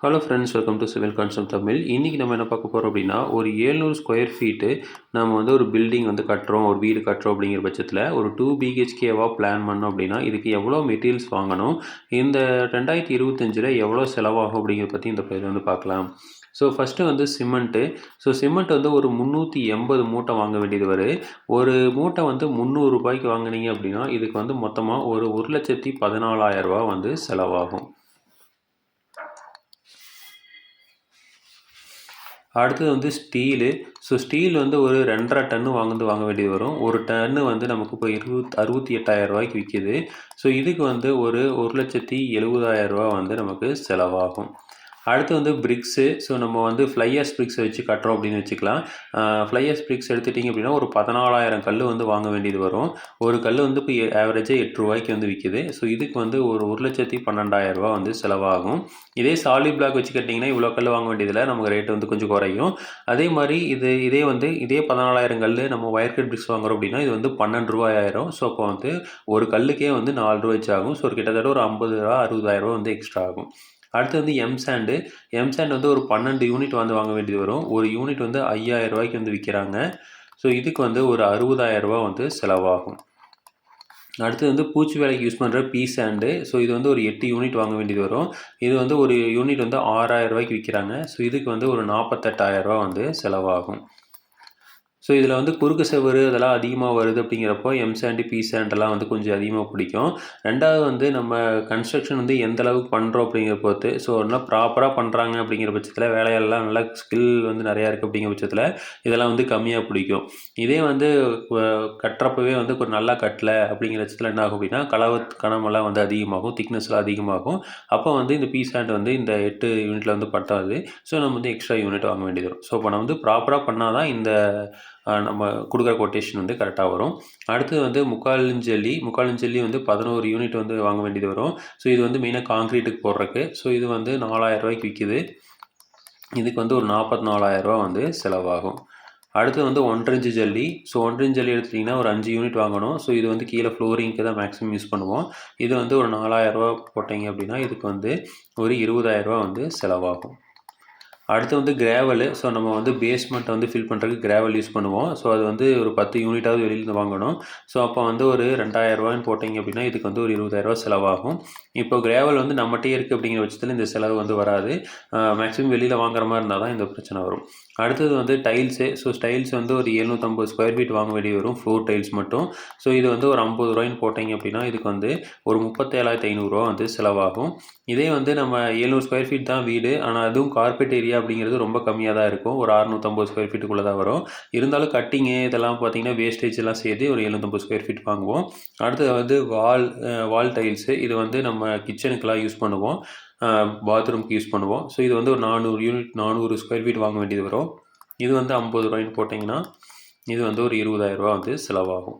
Hello friends welcome to civil concept Tamil இன்றைக்கி நம்ம என்ன பார்க்க போகிறோம் அப்படின்னா ஒரு ஏழ்நூறு ஸ்கொயர் ஃபீட்டு நம்ம வந்து ஒரு பில்டிங் வந்து கட்டுறோம் ஒரு வீடு கட்டுறோம் அப்படிங்கிற பட்சத்தில் ஒரு டூ பிஹெச்கேவாக பிளான் பண்ணோம் அப்படின்னா இதுக்கு எவ்வளோ மெட்டீரியல்ஸ் வாங்கணும் இந்த ரெண்டாயிரத்தி இருபத்தஞ்சில் எவ்வளோ செலவாகும் அப்படிங்கிறத பற்றி இந்த பயிர் வந்து பார்க்கலாம். ஸோ ஃபஸ்ட்டு வந்து சிமெண்ட்டு ஸோ சிமெண்ட் வந்து ஒரு முந்நூற்றி எண்பது மூட்டை வாங்க வேண்டியது வரும் ஒரு மூட்டை வந்து முந்நூறுரூபாய்க்கு வாங்கினீங்க வாங்குனீங்க அப்படின்னா இதுக்கு வந்து மொத்தமாக ஒரு ஒரு லட்சத்தி பதினாலாயிரரூபா வந்து செலவாகும். அடுத்தது வந்து ஸ்டீலு. ஸோ ஸ்டீல் வந்து ஒரு ரெண்டரை டன்னு வாங்குந்து வாங்க வேண்டியது வரும். ஒரு டன்னு வந்து நமக்கு இப்போ இருபத் அறுபத்தி எட்டாயிரம் ரூபாய்க்கு விற்கிது ஸோ இதுக்கு வந்து ஒரு ஒரு லட்சத்தி எழுபதாயிரம் ரூபா வந்து நமக்கு செலவாகும். அடுத்து வந்து பிரிக்ஸு ஸோ நம்ம வந்து ஃப்ளையர்ஸ் பிரிக்ஸை வச்சு கட்டுறோம் அப்படின்னு வச்சுக்கலாம். ஃப்ளையர்ஸ் பிரிக்ஸ் எடுத்துட்டிங்க அப்படின்னா ஒரு பதினாலாயிரம் கல் வந்து வாங்க வேண்டியது வரும். ஒரு கல் வந்து இப்போ ஆவரேஜாக எட்டு ரூபாய்க்கு வந்து விற்கிது ஸோ இதுக்கு வந்து ஒரு ஒரு லட்சத்தி பன்னெண்டாயிரம் ரூபா வந்து செலவாகும். இதே சாலிட் பிளாக் வச்சு கட்டிங்கன்னா இவ்வளோ கல் வாங்க வேண்டியதில் நமக்கு ரேட்டு வந்து கொஞ்சம் குறையும். அதே மாதிரி இது இதே வந்து இதே பதினாலாயிரம் கல் நம்ம ஒயர் கட் பிரிக்ஸ் வாங்குறோம் அப்படின்னா இது வந்து பன்னெண்டு ரூபாயாயிரம். ஸோ அப்போ வந்து ஒரு கல்லுக்கே வந்து நாலு ரூபாய்ச்சி ஆகும். ஸோ ஒரு கிட்டத்தட்ட ஒரு ஐம்பது ரூபா அறுபதாயிரம் ரூபா வந்து எக்ஸ்ட்ரா ஆகும். அடுத்து வந்து எம் சாண்டு எம் சாண்ட் வந்து ஒரு பன்னெண்டு யூனிட் வந்து வாங்க வேண்டியது வரும். ஒரு யூனிட் வந்து ஐயாயிரம் ரூபாய்க்கு வந்து விற்கிறாங்க ஸோ இதுக்கு வந்து ஒரு அறுபதாயிரம் ரூபா வந்து செலவாகும். அடுத்து வந்து பூச்சி வேலைக்கு யூஸ் பண்ணுற பீ சாண்டு ஸோ இது வந்து ஒரு எட்டு யூனிட் வாங்க வேண்டியது வரும். இது வந்து ஒரு யூனிட் வந்து ஆறாயிரம் ரூபாய்க்கு விற்கிறாங்க ஸோ இதுக்கு வந்து ஒரு நாற்பத்தெட்டாயிரம் ரூபா வந்து செலவாகும். ஸோ இதில் வந்து குறுக்கு செவரு அதெல்லாம் அதிகமாக வருது அப்படிங்கிறப்போ எம் சாண்டு பி சாண்டெல்லாம் வந்து கொஞ்சம் அதிகமாக பிடிக்கும். ரெண்டாவது வந்து நம்ம கன்ஸ்ட்ரக்ஷன் வந்து எந்த அளவுக்கு பண்ணுறோம் அப்படிங்கிற பொறுத்து ஸோ நல்லா ப்ராப்பராக பண்ணுறாங்க அப்படிங்கிற பட்சத்தில் வேலையெல்லாம் நல்லா ஸ்கில் வந்து நிறையா இருக்குது அப்படிங்கிற பட்சத்தில் இதெல்லாம் வந்து கம்மியாக பிடிக்கும். இதே வந்து கட்டுறப்பவே வந்து கொஞ்சம் நல்லா கட்டலை அப்படிங்கிற பட்சத்தில் என்ன ஆகும் அப்படின்னா கலவு கணமெல்லாம் வந்து அதிகமாகும் திக்னஸ்லாம் அதிகமாகும். அப்போ வந்து இந்த பி சாண்ட் வந்து இந்த எட்டு யூனிட்டில் வந்து பட்டாது ஸோ நம்ம வந்து எக்ஸ்ட்ரா யூனிட் வாங்க வேண்டியது வரும். ஸோ இப்போ நம்ம வந்து ப்ராப்பராக பண்ணால் தான் இந்த நம்ம கொடுக்குற கொட்டேஷன் வந்து கரெக்டாக வரும். அடுத்தது வந்து முக்காலஞ்சல்லி முக்காலஞ்சல்லி வந்து பதினோரு யூனிட் வந்து வாங்க வேண்டியது வரும். ஸோ இது வந்து மெயினாக காங்க்ரீட்டுக்கு போடுறக்கு ஸோ இது வந்து நாலாயிரம் ரூபாய்க்கு விற்கிது இதுக்கு வந்து ஒரு நாற்பத்தி நாலாயிரரூவா வந்து செலவாகும். அடுத்து வந்து ஒன்றஞ்சு ஜல்லி. ஸோ ஒன்றஞ்சு ஜல்லி எடுத்துட்டிங்கன்னா ஒரு அஞ்சு யூனிட் வாங்கணும். ஸோ இது வந்து கீழே ஃப்ளோரிங்க்கு தான் மேக்ஸிமம் யூஸ் பண்ணுவோம். இது வந்து ஒரு நாலாயிரரூவா போட்டிங்க அப்படின்னா இதுக்கு வந்து ஒரு இருபதாயிரரூவா வந்து செலவாகும். அடுத்து வந்து கிராவலு ஸோ நம்ம வந்து பேஸ்மெண்ட்டை வந்து ஃபில் பண்ணுறதுக்கு கிராவல் யூஸ் பண்ணுவோம். ஸோ அது வந்து ஒரு பத்து யூனிட்டாவது வெளியிலேருந்து வாங்கணும். ஸோ அப்போ வந்து ஒரு ரெண்டாயிரரூவான்னு போட்டிங்க அப்படின்னா இதுக்கு வந்து ஒரு இருபதாயிரரூவா செலவாகும். இப்போ கிராவல் வந்து நம்மகிட்டே இருக்குது அப்படிங்கிற பட்சத்தில் இந்த செலவு வந்து வராது. மேக்ஸிமம் வெளியில் வாங்குற மாதிரி இருந்தால் தான் இந்த பிரச்சனை வரும். அடுத்தது வந்து டைல்ஸு. ஸோ டைல்ஸ் வந்து ஒரு எழுநூற்றம்பது ஸ்கொயர் ஃபீட் வாங்க வேண்டிய வரும். ஃப்ளோர் டைல்ஸ் மட்டும். ஸோ இது வந்து ஒரு ஐம்பது ரூபாய்ன்னு போட்டிங்க அப்படின்னா இதுக்கு வந்து ஒரு முப்பத்தேழாயிரத்து ஐநூறுரூவா வந்து செலவாகும். இதே வந்து நம்ம எழுநூறு ஸ்கொயர் ஃபீட் தான் வீடு. ஆனால் அதுவும் கார்பெட் ஏரியா அப்படிங்கிறது ரொம்ப கம்மியாக தான் இருக்கும். ஒரு அறுநூற்றம்பது ஸ்கொயர் ஃபீட்டுக்குள்ளே தான் வரும். இருந்தாலும் கட்டிங்கு இதெல்லாம் பார்த்தீங்கன்னா வேஸ்டேஜ் எல்லாம் சேர்த்து ஒரு எழுநூற்றம்பது ஸ்கொயர் ஃபீட் வாங்குவோம். அடுத்தது வந்து வால் வால் டைல்ஸு இது வந்து நம்ம கிச்சனுக்கெல்லாம் யூஸ் பண்ணுவோம். பாத்ரூம்க்கு யூஸ் பண்ணுவோம். ஸோ இது வந்து ஒரு நானூறு யூனிட் நானூறு ஸ்கொயர் ஃபீட் வாங்க வேண்டியது வரும். இது வந்து ஐம்பது ரூபாய்ன்னு போட்டிங்கன்னா இது வந்து ஒரு இருபதாயிரரூபா வந்து செலவாகும்.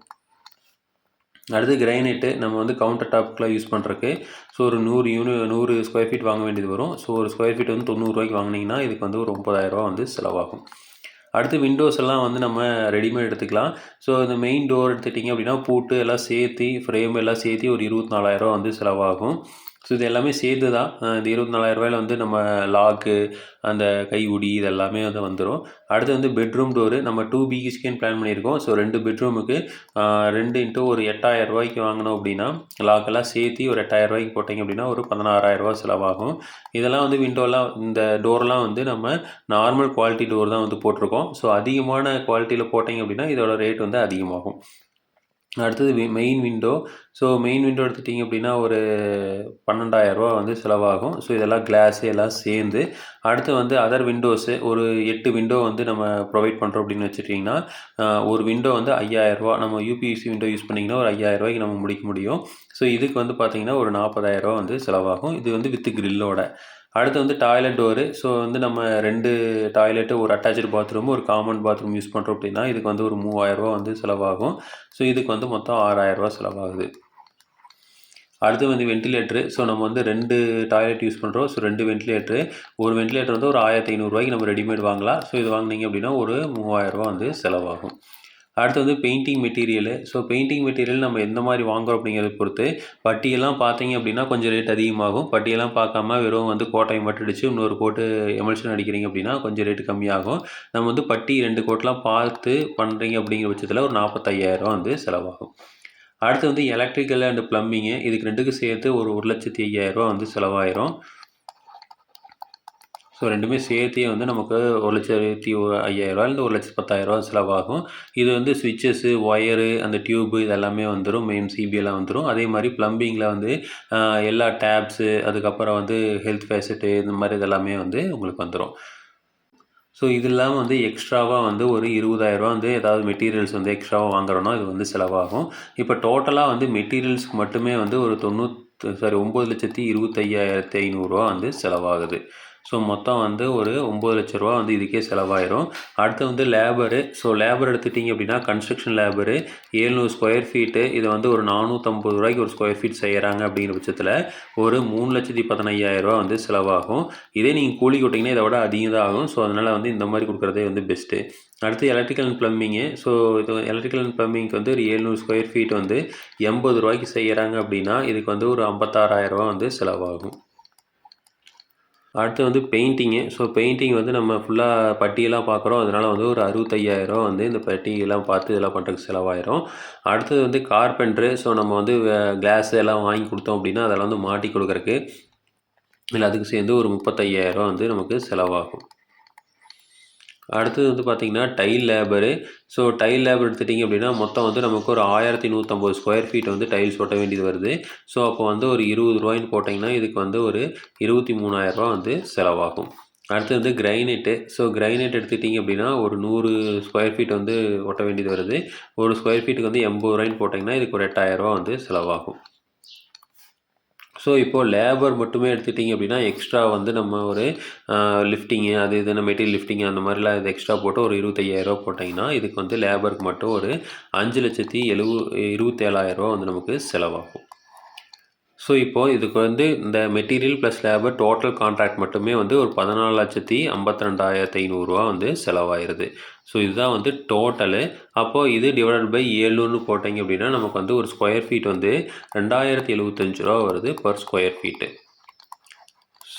அடுத்து கிரைனைட்டு நம்ம வந்து கவுண்டர் டாப்க்குலாம் யூஸ் பண்ணுறக்கு ஸோ ஒரு நூறு யூனி நூறு ஸ்கொயர் ஃபீட் வாங்க வேண்டியது வரும். ஸோ ஒரு ஸ்கொயர் ஃபீட் வந்து தொண்ணூறுரூவாய்க்கு வாங்கினீங்கன்னா இதுக்கு வந்து ஒரு ஒம்பதாயிரரூவா வந்து செலவாகும். அடுத்து விண்டோஸ் எல்லாம் வந்து நம்ம ரெடிமேட் எடுத்துக்கலாம். ஸோ இந்த மெயின் டோர் எடுத்துட்டிங்க அப்படின்னா பூட்டு எல்லாம் சேர்த்து ஃப்ரேம் எல்லாம் சேர்த்து ஒரு இருபத்தி நாலாயிரரூவா வந்து செலவாகும். ஸோ இது எல்லாமே சேர்த்து தான் இந்த இருபத்தி நாலாயிரரூவாயில் வந்து நம்ம லாக்கு அந்த கை உடி இது எல்லாமே வந்து வந்துடும் அடுத்து வந்து பெட்ரூம் டோரு நம்ம டூ பிஹெச்கேன்னு பிளான் பண்ணியிருக்கோம். ஸோ ரெண்டு பெட்ரூமுக்கு ரெண்டு இன்ட்டு ஒரு எட்டாயிரம் ரூபாய்க்கு வாங்கினோம் அப்படின்னா லாக்கெல்லாம் சேர்த்து ஒரு எட்டாயிரம் ரூபாய்க்கு போட்டிங்க அப்படின்னா ஒரு பதினாறாயிரரூபா செலவாகும். இதெல்லாம் வந்து விண்டோலாம் இந்த டோர்லாம் வந்து நம்ம நார்மல் குவாலிட்டி டோர் தான் வந்து போட்டிருக்கோம். ஸோ அதிகமான குவாலிட்டியில் போட்டிங்க அப்படின்னா இதோட ரேட் வந்து அதிகமாகும். அடுத்தது main window so main window எடுத்துட்டிங்க அப்படின்னா ஒரு பன்னெண்டாயிரரூபா வந்து செலவாகும். ஸோ இதெல்லாம் கிளாஸு எல்லாம் சேர்ந்து. அடுத்து வந்து அதர் விண்டோஸு ஒரு எட்டு விண்டோ வந்து நம்ம ப்ரொவைட் பண்ணுறோம் அப்படின்னு வச்சுட்டிங்கன்னா ஒரு விண்டோ வந்து ஐயாயிரரூபா நம்ம யூபிஎஸ்சி விண்டோ யூஸ் பண்ணிங்கன்னா ஒரு ஐயாயிரரூபாய்க்கு நம்ம முடிக்க முடியும். ஸோ இதுக்கு வந்து பார்த்திங்கன்னா ஒரு நாற்பதாயிரரூபா வந்து செலவாகும். இது வந்து வித் கிரில்லோட அடுத்து வந்து டாய்லெட் டோரு ஸோ வந்து நம்ம ரெண்டு டாய்லெட்டு ஒரு அட்டாச்சு பாத்ரூமும் ஒரு காமன் பாத்ரூம் யூஸ் பண்ணுறோம் அப்படின்னா இதுக்கு வந்து ஒரு மூவாயிரரூவா வந்து செலவாகும். ஸோ இதுக்கு வந்து மொத்தம் ஆறாயிரரூவா செலவாகுது. அடுத்து வந்து வென்டிலேட்டரு ஸோ நம்ம வந்து ரெண்டு டாய்லெட் யூஸ் பண்ணுறோம் ஸோ ரெண்டு வென்டிலேட்டரு ஒரு வென்டிலேட்டர் வந்து ஒரு ஆயிரத்தி ஐநூறுரூவாய்க்கு நம்ம ரெடிமேட் வாங்கலாம். ஸோ இது வாங்கினீங்க அப்படின்னா ஒரு மூவாயிரரூவா வந்து செலவாகும். அடுத்து வந்து painting material so painting material நம்ம எந்த மாதிரி வாங்குறோம் அப்படிங்கிறத பொறுத்து பட்டியெல்லாம் பார்த்தீங்க அப்படின்னா கொஞ்சம் ரேட் அதிகமாகும். பட்டியெல்லாம் பார்க்காம வெறும் வந்து கோட்டையை மட்டும் அடித்து இன்னொரு கோட்டு எமல்ஷன் அடிக்கிறீங்க அப்படின்னா கொஞ்சம் ரேட்டு கம்மியாகும். நம்ம வந்து பட்டி ரெண்டு கோட்லாம் பார்த்து பண்ணுறீங்க அப்படிங்கிற பட்சத்தில் ஒரு நாற்பத்தையாயிரம் வந்து செலவாகும். அடுத்து வந்து எலக்ட்ரிக்கல் அண்ட் ப்ளம்பிங்கு இதுக்கு ரெண்டுக்கும் சேர்த்து ஒரு ஒரு லட்சத்தி ஐயாயிரரூவா வந்து செலவாயிரும். ஸோ ரெண்டுமே சேர்த்தே வந்து நமக்கு ஒரு லட்சத்தி இல்லை ஒரு லட்சத்து பத்தாயிரரூவா செலவாகும். இது வந்து ஸ்விட்சஸ்ஸு ஒயரு அந்த டியூபு இதெல்லாமே வந்துடும் மெயின் சிபிஎல்லாம் வந்துடும் அதே மாதிரி ப்ளம்பிங்கில் வந்து எல்லா டேப்ஸு அதுக்கப்புறம் வந்து ஹெல்த் ஃபேசிலிட்டி இந்த மாதிரி இதெல்லாமே வந்து உங்களுக்கு வந்துடும் ஸோ இது இல்லாமல் வந்து எக்ஸ்ட்ராவாக வந்து ஒரு இருபதாயிரரூவா வந்து ஏதாவது மெட்டீரியல்ஸ் வந்து எக்ஸ்ட்ராவாக வாங்குறோன்னா இது வந்து செலவாகும். இப்போ டோட்டலாக வந்து மெட்டீரியல்ஸ்க்கு மட்டுமே வந்து ஒரு தொண்ணூத்து சாரி ஒம்பது லட்சத்தி இருபத்தையாயிரத்தி ஐநூறுரூவா வந்து செலவாகுது. ஸோ மொத்தம் வந்து ஒரு ஒம்பது லட்ச ரூபா வந்து இதுக்கே செலவாயிரும். அடுத்து வந்து லேபரு ஸோ லேபர் எடுத்துட்டிங்க அப்படின்னா கன்ஸ்ட்ரக்ஷன் லேபரு ஏழ்நூறு ஸ்கொயர் ஃபீட்டு இதை வந்து ஒரு நானூற்றம்பது ரூபாய்க்கு ஒரு ஸ்கொயர் ஃபீட் செய்கிறாங்க அப்படிங்கிற பட்சத்தில் ஒரு மூணு லட்சத்தி பதினையாயிரரூவா வந்து செலவாகும். இதே நீங்கள் கூலி கொட்டிங்கன்னா இதை விட அதிகம் தான் ஆகும். ஸோ அதனால் வந்து இந்த மாதிரி கொடுக்குறதே வந்து பெஸ்ட்டு அடுத்து எலக்ட்ரிக்கல் அண்ட் ப்ளம்பிங்கு ஸோ இது எலக்ட்ரிக்கல் அண்ட் ப்ளம்பிங்க்கு வந்து ஒரு ஏழ்நூறு ஸ்கொயர் ஃபீட் வந்து எண்பது ரூபாய்க்கு செய்கிறாங்க அப்படின்னா இதுக்கு வந்து ஒரு ஐம்பத்தாறாயிரரூவா வந்து செலவாகும். அடுத்து வந்து பெயிண்டிங்கு ஸோ பெயிண்டிங் வந்து நம்ம ஃபுல்லாக பட்டியெல்லாம் பார்க்குறோம். அதனால் வந்து ஒரு அறுபத்தையாயிரம் வந்து இந்த பட்டியெல்லாம் பார்த்து இதெல்லாம் பண்ணுறதுக்கு செலவாயிரும். அடுத்தது வந்து கார்பெண்ட்ரு ஸோ நம்ம வந்து கிளாஸ் எல்லாம் வாங்கி கொடுத்தோம் அப்படின்னா அதெல்லாம் வந்து மாட்டி கொடுக்குறக்கு இல்லை அதுக்கு சேர்ந்து ஒரு முப்பத்தையாயிரம் வந்து நமக்கு செலவாகும். அடுத்தது வந்து பார்த்திங்கன்னா tile labour so tile labour எடுத்துட்டிங்க அப்படின்னா மொத்தம் வந்து நமக்கு ஒரு ஆயிரத்தி நூற்றம்பது ஸ்கொயர் ஃபீட் வந்து டைல்ஸ் ஒட்ட வேண்டியது வருது. ஸோ அப்போ வந்து ஒரு இருபது ரூபாய்ன்னு போட்டிங்கன்னா இதுக்கு வந்து ஒரு இருபத்தி மூணாயிரரூபா வந்து செலவாகும். அடுத்து வந்து கிரைனைட்டு ஸோ கிரைனைட் எடுத்துக்கிட்டிங்க அப்படின்னா ஒரு நூறு ஸ்கொயர் ஃபீட் வந்து ஒட்ட வேண்டியது வருது. ஒரு ஸ்கொயர் ஃபீட்டுக்கு வந்து எண்பது ரூபாய்ன்னு போட்டிங்கன்னா இதுக்கு ஒரு எட்டாயிரரூபா வந்து செலவாகும். ஸோ இப்போது லேபர் மட்டுமே எடுத்துட்டிங்க அப்படின்னா எக்ஸ்ட்ரா வந்து நம்ம ஒரு லிஃப்டிங்கு அது இதுன்னு மெட்டீரியல் லிஃப்டிங் அந்த மாதிரிலாம் இது எக்ஸ்ட்ரா போட்டு ஒரு இருபத்தையாயிரரூவா போட்டிங்கன்னா இதுக்கு வந்து லேபருக்கு மட்டும் ஒரு அஞ்சு லட்சத்தி எழுப இருபத்தேழாயிரரூவா வந்து நமக்கு செலவாகும். ஸோ இப்போது இதுக்கு வந்து இந்த material plus labour total contract மட்டுமே வந்து ஒரு பதினாலு லட்சத்தி ஐம்பத்தி ரெண்டாயிரத்தி ஐநூறுரூவா வந்து செலவாயிருது. ஸோ இதுதான் வந்து டோட்டலு அப்போது இது டிவைடட் பை ஏழுன்னு போட்டிங்க அப்படின்னா நமக்கு வந்து ஒரு ஸ்கொயர் ஃபீட் வந்து ரெண்டாயிரத்தி எழுபத்தஞ்சு ரூபா வருது பர் ஸ்கொயர் ஃபீட்டு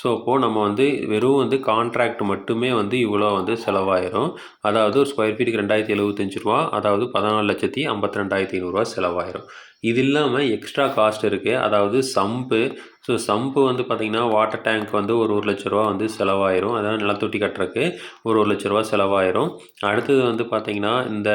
ஸோ இப்போது நம்ம வந்து வெறும் வந்து கான்ட்ராக்ட் மட்டுமே வந்து இவ்வளோ வந்து செலவாயிரும். அதாவது ஒரு ஸ்கொயர் ஃபீட்டுக்கு ரெண்டாயிரத்தி எழுபத்தஞ்சு ரூபா அதாவது பதினாலு லட்சத்தி ஐம்பத்தி ரெண்டாயிரத்தி ஐநூறுரூவா செலவாயிரும். இது இல்லாமல் எக்ஸ்ட்ரா காஸ்ட் இருக்குது அதாவது சம்பு ஸோ சம்பு வந்து பார்த்திங்கன்னா வாட்டர் டேங்க் வந்து ஒரு ஒரு லட்ச ரூபா வந்து செலவாயிரும். அதாவது நிலத்தொட்டி கட்டுறக்கு ஒரு ஒரு லட்ச ரூபா செலவாயிரும். அடுத்தது வந்து பார்த்திங்கன்னா இந்த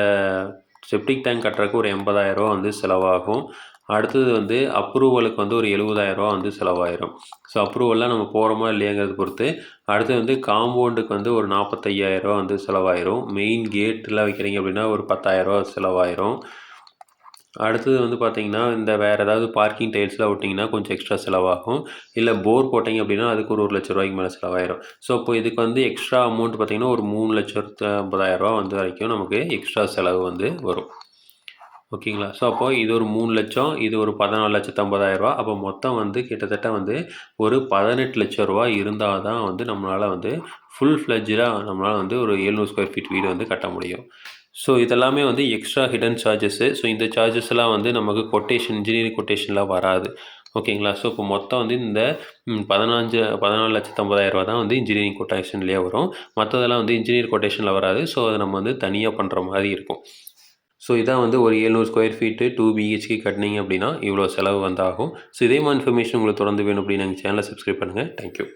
செப்டிக் டேங்க் கட்டுறக்கு ஒரு எண்பதாயிரரூவா வந்து செலவாகும். அடுத்தது வந்து அப்ரூவலுக்கு வந்து ஒரு எழுபதாயிரரூவா வந்து செலவாயிரும். ஸோ அப்ரூவல்லாம் நம்ம போகிறோமா இல்லையாங்கிறத பொறுத்து அடுத்து வந்து காம்பவுண்டுக்கு வந்து ஒரு நாற்பத்தையாயிரரூவா வந்து செலவாயிரும். மெயின் கேட்டெலாம் வைக்கிறீங்க அப்படின்னா ஒரு பத்தாயிரரூவா செலவாயிரும். அடுத்தது வந்து பார்த்தீங்கன்னா இந்த வேறு ஏதாவது பார்க்கிங் டைல்ஸ்லாம் விட்டிங்கன்னா கொஞ்சம் எக்ஸ்ட்ரா செலவாகும். இல்லை போர் போட்டிங்க அப்படின்னா அதுக்கு ஒரு ஒரு லட்ச ரூபாய்க்கு மேலே செலவாயிரும். ஸோ இப்போ இதுக்கு வந்து எக்ஸ்ட்ரா அமௌண்ட் பார்த்திங்கன்னா ஒரு மூணு லட்சத்து ஐம்பதாயிரரூவா வந்து வரைக்கும் நமக்கு எக்ஸ்ட்ரா செலவு வந்து வரும். ஓகேங்களா? ஸோ அப்போ இது ஒரு மூணு லட்சம் இது ஒரு பதினாலு லட்சத்து ஐம்பதாயிரரூவா அப்போ மொத்தம் வந்து கிட்டத்தட்ட வந்து ஒரு பதினெட்டு லட்ச ரூபா இருந்தால் தான் வந்து நம்மளால் வந்து ஃபுல் ஃப்ளெஜ்டாக நம்மளால் வந்து ஒரு எழுநூறு ஸ்கொயர் ஃபீட் வீடு வந்து கட்ட முடியும். ஸோ இதெல்லாமே வந்து எக்ஸ்ட்ரா ஹிடன் சார்ஜஸ்ஸு ஸோ இந்த சார்ஜஸ்லாம் வந்து நமக்கு கொட்டேஷன் இன்ஜினியரிங் கொட்டேஷன்லாம் வராது. ஓகேங்களா? ஸோ இப்போ மொத்தம் வந்து இந்த பதினஞ்சு பதினாலு லட்சத்து ஐம்பதாயிரரூவா தான் வந்து இன்ஜினியரிங் கொட்டேஷன்லேயே வரும். மற்றதெல்லாம் வந்து இன்ஜினியர் கொட்டேஷனில் வராது. ஸோ அதை நம்ம வந்து தனியாக பண்ணுற மாதிரி இருக்கும். ஸோ இதான் வந்து ஒரு எழுநூறு ஸ்கொயர் ஃபீட்டு டூ பிஹெச்கே கட்டினீங்க அப்படின்னா இவ்வளோ செலவு வந்தாகும். ஸோ இதே மாதிரி இன்ஃபர்மேஷன் உங்களுக்கு தொடர்ந்து வேணும் அப்படின்னு எங்கள் சேனலை சப்ஸ்கிரைப் பண்ணுங்கள் தேங்க்யூ